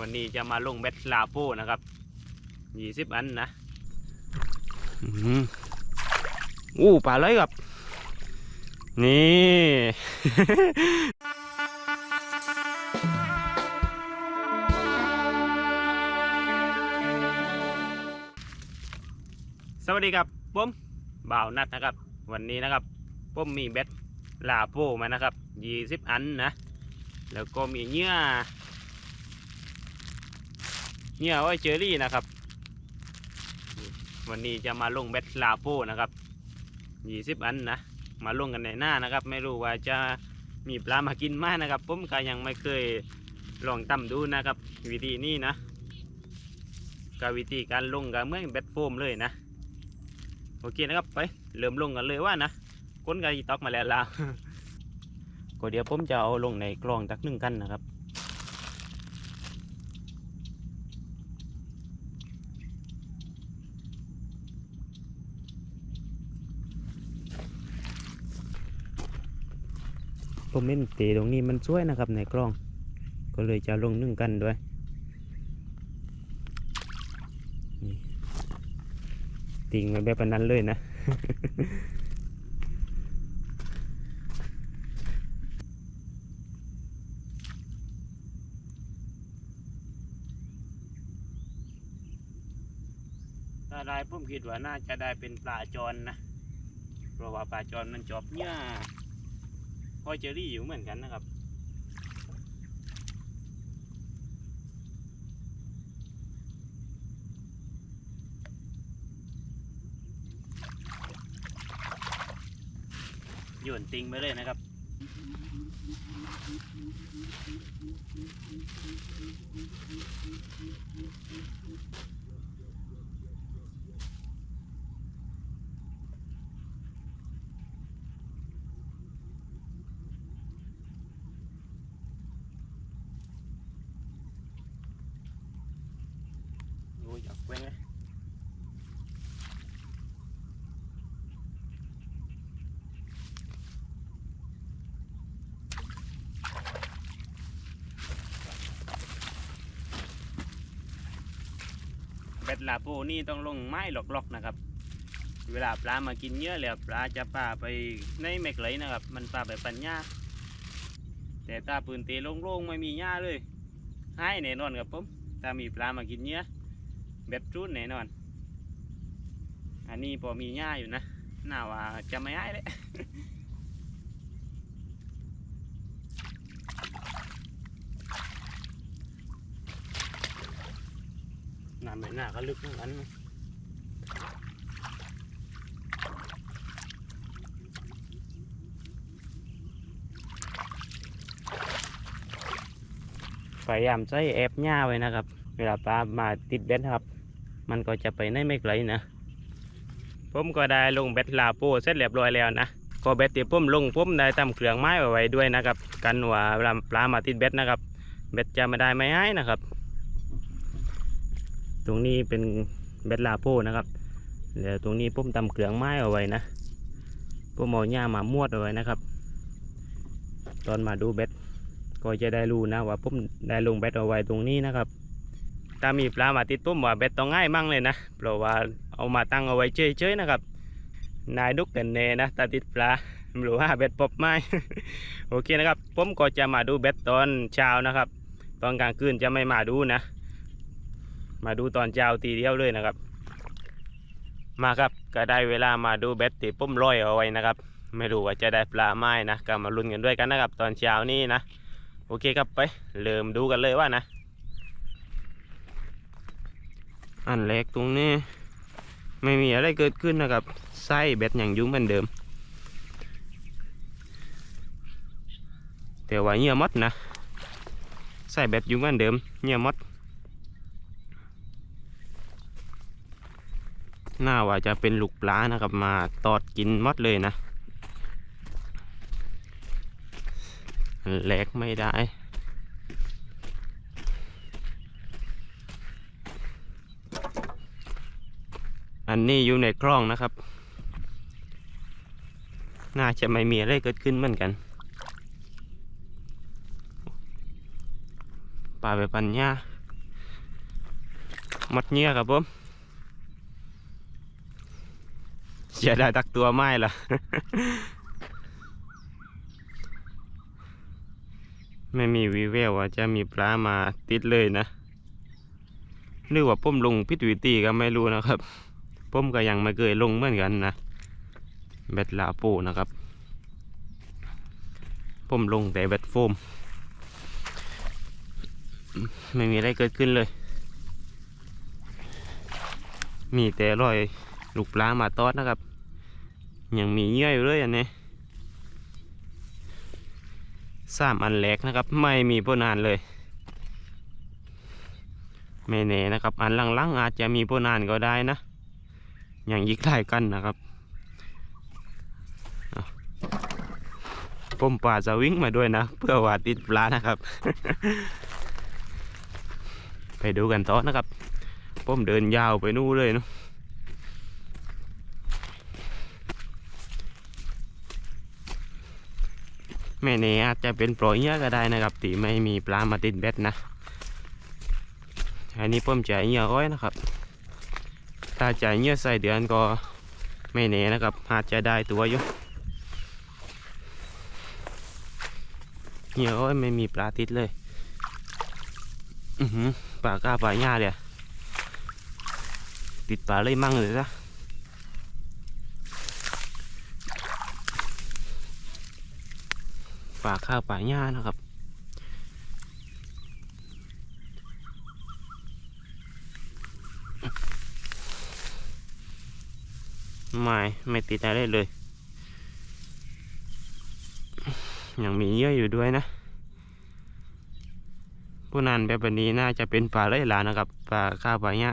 วันนี้จะมาลงเบ็ดลาโป้นะครับยี่สิบอันนะอื้อหืออู้ปลาเลยครับ นี่ สวัสดีครับผมบ่าวนัดนะครับ วันนี้นะครับผมมีเบ็ดลาโป้มานะครับยี่สิบอันนะ แล้วก็มีเนื้อ เนื้อไว้เจอรี่นะครับ วันนี้จะมาลงเบ็ดลาโป้นะครับยี่สิบอันนะ มาลงกันในหน้านะครับ ไม่รู้ว่าจะมีปลามากินไหมนะครับ ผมก็ยังไม่เคยลองตั้มดูนะครับ วิธีนี้นะกับวิธีการลงกับเมื่อเบ็ดโฟมเลยนะ โอเคนะครับไปเริ่มลงกันเลยว่านะก้นกระตอกมาแล้วลาวก็เดี๋ยวผมจะเอาลงในกล่องตักหนึ่งกันนะครับ ผมเล่นเตะตรงนี้มันช่วยนะครับในกล้อง ก็เลยจะลงนึ่งกันด้วยนี่ติงไว้แบบนั้นเลยนะถ้าได้ผมคิดว่าน่าจะได้เป็นปลาจรนะ เพราะว่าปลาจรมันจอบเนี่ย พอยเจอรี่อยู่เหมือนกันนะครับ โยนติงไปเลยนะครับ โอ้ยอยากเว้งเลย เบ็ดลาโปนี่ต้องลงไม้หลอกๆนะครับ เวลาปลามากินเยอะแล้วปลาจะป่าไปในเมกเลยนะครับ มันป่าไปปันหญ้าแต่ตาปืนเตะโล่งๆไม่มีหญ้าเลยให้แน่นอนครับผมถ้ามีปลามากินเนื้อแบบรุ่นแน่นอน อันนี้พอมีหญ้าอยู่นะน่าว่าจะไม่ให้เลย ไม่น่าก็ลึกเหมือนกันพยายามใช้แอบหญ้าไว้นะครับ เวลาปลามาติดเบ็ดครับ มันก็จะไปในไม่ไกลนะ ผมก็ได้ลงเบ็ดลาโปเสร็จเรียบร้อยแล้วนะก็เบ็ดที่ผมลงผมได้ทำเครื่องไม้ไว้ด้วยนะครับ กันว่าเวลาปลามาติดเบ็ดนะครับ เบ็ดจะไม่ได้ไม่ให้นะครับ ตรงนี้เป็นเบ็ดลาโปนะครับแล้วตรงนี้ผมทำเครื่องไม้เอาไว้นะผมเอาหญ้ามามวดเอาไว้นะครับ ตอนมาดูเบ็ดก็จะได้รู้นะว่าผมได้ลงเบ็ดเอาไว้ตรงนี้นะครับ ถ้ามีปลามาติดปุ๊บว่าเบ็ดต้องง่ายมั่งเลยนะเพราะว่าเอามาตั้งเอาไว้เฉยๆนะครับ นายดุกกันแน่นะถ้าติดปลาหรือว่าเบ็ดปบไม้โอเคนะครับผมก็จะมาดูเบ็ดตอนเช้านะครับ ตอนกลางคืนจะไม่มาดูนะ มาดูตอนเช้าทีเดียวเลยนะครับ มาครับก็ได้เวลามาดูเบ็ดที่ผมร้อยเอาไว้นะครับ ไม่รู้ว่าจะได้ปลาไม้นะก็มาลุ้นกันด้วยกันนะครับ ตอนเช้านี้นะ โอเคครับไปเริ่มดูกันเลยว่านะ อันแรกตรงนี้ ไม่มีอะไรเกิดขึ้นนะครับไส้เบ็ดอย่างยุ่งเหมือนเดิม แต่ว่าเงียมดนะไส้เบ็ดยุ่งเหมือนเดิมเงียมด น่าว่าจะเป็นลูกปลานะครับมาตอดกินมดเลยนะอันแรกไม่ได้อันนี้อยู่ในกล้องนะครับ น่าจะไม่มีอะไรเกิดขึ้นเหมือนกันปลาไปปัญญามัดเงี้ยครับผม เสียได้ตักตัวไม่ล่ะไม่มีวีแววว่าจะมีปลามาติดเลยนะหรือว่าผมลงพิทวิตีก็ไม่รู้นะครับผมก็ยังไม่เคยลงเหมือนกันนะแบตลาโปนะครับผมลงแต่แบตโฟม ไม่มีอะไรเกิดขึ้นเลย มีแต่รอยลูกปลามาตอดนะครับ ยังมีเยื่ออยู่เลยอันนี้สามอันแรกนะครับ ไม่มีพนานเลยไม่แน่นะครับ อันลังๆอาจจะมีพนานก็ได้นะ อย่างยิกไล่กันนะครับเอาผมป่าจะวิ่งมาด้วยนะ เพื่อว่าติดปลานะครับ ไปดูกันต่อนะครับผมเดินยาวไปนู่นเลยเนาะ แม่เนอาจจะเป็นปล่อยเยอะก็ได้นะครับตีไม่มีปลามาติดเบ็ดนะ อันนี้ผมจ่ายเยอะร้อยนะครับ ถ้าจ่ายเยอะใส่เดือนก็ไม่เนนะครับอาจจะได้ตัวอยู่เยอะร้อยไม่มีปลาติดเลยอือปลากล้าปลาหญ้าเลยติดปลาเลยมั่งเลยนะ ปลาข้าวปลาหญ้านะครับ ไม่ไม่ติดอะไรเลย ยังมีเยอะอยู่ด้วยนะผู้นั้นแบบนี้น่าจะเป็นปลาไหลหลานะครับปลาข้าวปลาหญ้า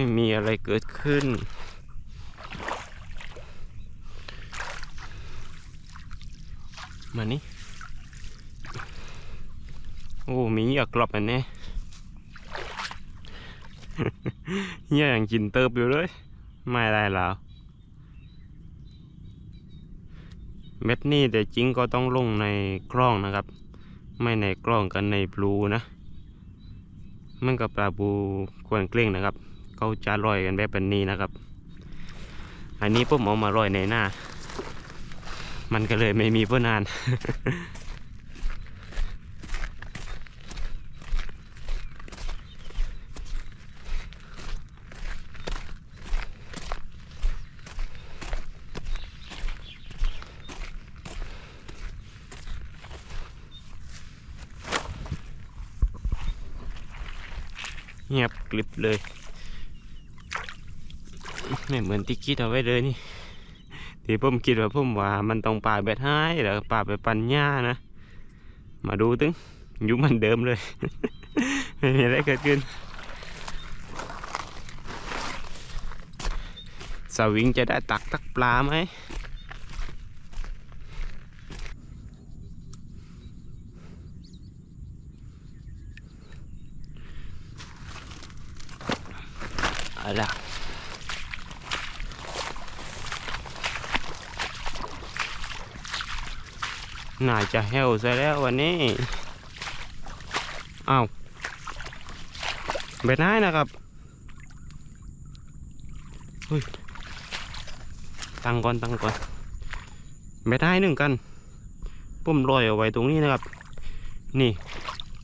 ไม่มีอะไรเกิดขึ้น มานี่ โอ้ มีเหยอกกรอบอันนี้เหี้ยอย่างกินเติบอยู่เลย ไม่ได้แล้วเม็ดนี่แต่จริงก็ต้องลงในกล้องนะครับ ไม่ในกล้องกันในบลูนะ มันกับปลาบูควรเกลี้ยงนะครับ เขาจะลอยกันแบบนี้นะครับ อันนี้ผมเอามาลอยในหน้า มันก็เลยไม่มีเพื่อนานเงียบกลิบเลย ไม่เหมือนที่คิดเอาไว้เลยนี่ที่ผมคิดว่าผมว่ามันต้องป่าแบบให้แล้วป่าไปปัญญานะ มาดูตึงอยู่มันเดิมเลย ไม่มีอะไรเกิดขึ้นสวิงจะได้ตักตักปลาไหมอาละ น่าจะแห้วซะแล้ววันนี้อ้าวเบ็ดน้ายนะครับเฮ้ยตั้งก่อนตั้งก่อนเบ็ดน้ายหนึ่งกันปุ่มลอยเอาไว้ตรงนี้นะครับ นี่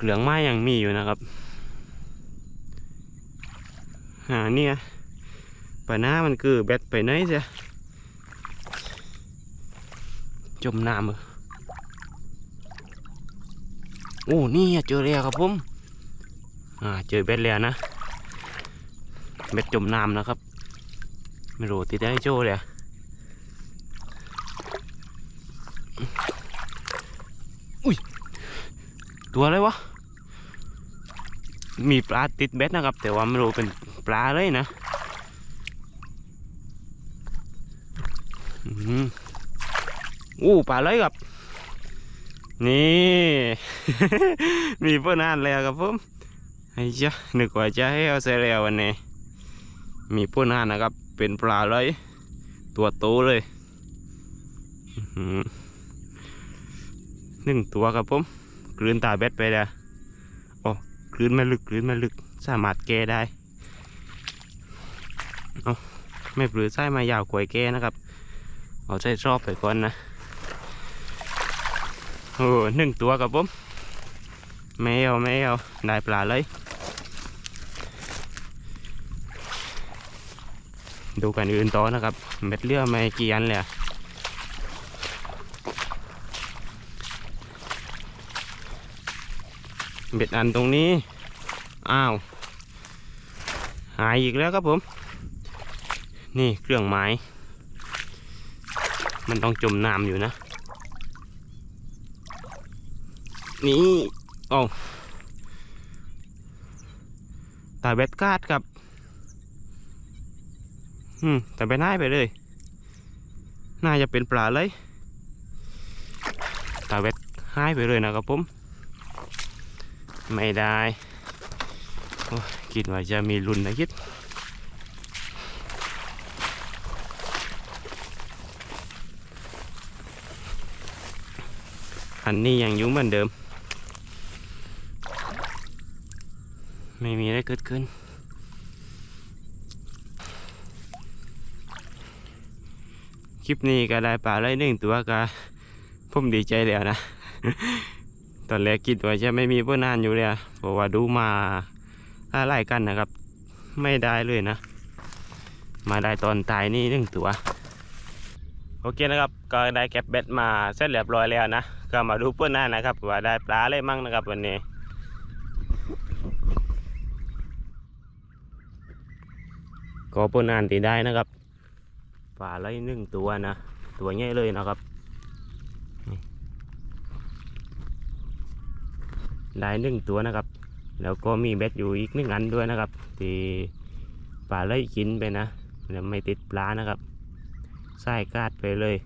เหลืองไม้ยังมีอยู่นะครับหาเนี่ยปะหน้ามันคือแบตไปไหนเสียจมน้ำเหรอ โอ้นี่เจอแล้วครับผมอ่าเจอแบตแล้วนะแบตจมน้ำนะครับ ไม่รู้ติดได้โจ้เลยอุ้ยตัวอะไรวะ มีปลาติดเบ็ดนะครับ แต่ว่าไม่รู้เป็นปลาเลยนะอืมอู้ปลาเลยครับ นี่ มีเพื่อนอ่านแล้วครับผมไอ้เจ้ะนึกว่าจะให้เอาใส่แล้ววันนี้ มีเพื่อนอ่านนะครับ เป็นปลาเลย ตัวโตเลยอื้อหือหนึ่งตัวครับผมกลืนตาเบ็ดไปแล้วโอ้กลืนไม่ลึกกลืนไม่ลึก สามารถแก้ได้เอาไม่ปลือไส้มายาวกวยแก้นะครับ เอาใจชอบไปก่อนนะ โอ้หนึ่งตัวครับผมไม่เอาไม่เอาได้ปลาเลย ดูกันอื่นต่อนะครับ เม็ดเลือไม่กี่อันเลยเบ็ดอันตรงนี้ อ้าว หายอีกแล้วครับผม นี่เครื่องไม้ มันต้องจมน้ำอยู่นะ นี่โอ้ตาเบ็ดกาดครับ อืมแต่ไปน่ายไปเลย น่าจะเป็นปลาเลยตาเวทหายไปเลยนะครับผม ไม่ได้คิดว่าจะมีรุนนะคิดอันนี้ยังยุ่เหมือนเดิม ไม่มีอะไรเกิดขึ้น คลิปนี้ก็ได้ปลาไล่หนึ่งตัวก็ผมดีใจแล้วนะ ตอนแรกคิดว่าจะไม่มีเพื่อนานอยู่เลยอะเพราะว่าดูมาไล่กันนะครับ ไม่ได้เลยนะ มาได้ตอนตายนี่หนึ่งตัวโอเคนะครับก็ได้เก็บเบ็ดมาเสร็จเรียบร้อยแล้วนะ ก็มาดูเพื่อนหน้านนะครับ ว่าได้ปลาอะไรมั่งนะครับวันนี้ ก็เพื่อนานตีได้นะครับปลาไหลหนึ่งตัวนะตัวใหญ่เลยนะครับได้หนึ่งตัวนะครับ แล้วก็มีเบ็ดอยู่อีกหนึ่งอันด้วยนะครับ ที่ปลาไหลกินไปนะแล้วไม่ติดปลานะครับใส่กาดไปเลย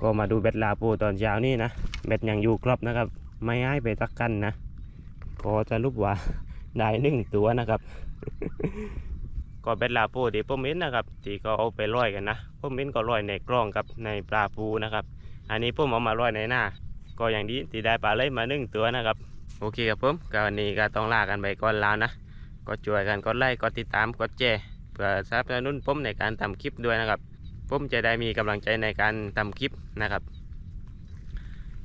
ก็มาดูเบ็ดลาปูตอนเช้านี่นะเบ็ดยังอยู่ครบนะครับ ไม่ให้ไปตักกันนะก็จะรูปว่าได้หนึ่งตัวนะครับ ก็เบ็ดลาปูที่ผมเห็นนะครับที่เขาเอาไปลอยกันนะผมเห็นก็ลอยในกล้องกับในปลาปูนะครับ อันนี้ผมเอามาลอยในหน้า ก็อย่างดีที่ได้ปลาเลยมาหนึ่งตัวนะครับ โอเคครับผมก็วันนี้ก็ต้องลากันไปก่อนแล้วนะก็ช่วยกันกดไลค์กดติดตามกดแชร์เพื่อสับสนุนผมในการทำคลิปด้วยนะครับผมจะได้มีกำลังใจในการทำคลิปนะครับ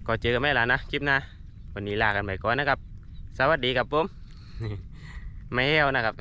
ก็เจอกันไม่ละนะคลิปหน้าวันนี้ลากันไปก่อนนะครับ สวัสดีครับผมไม่เฮวนะครับ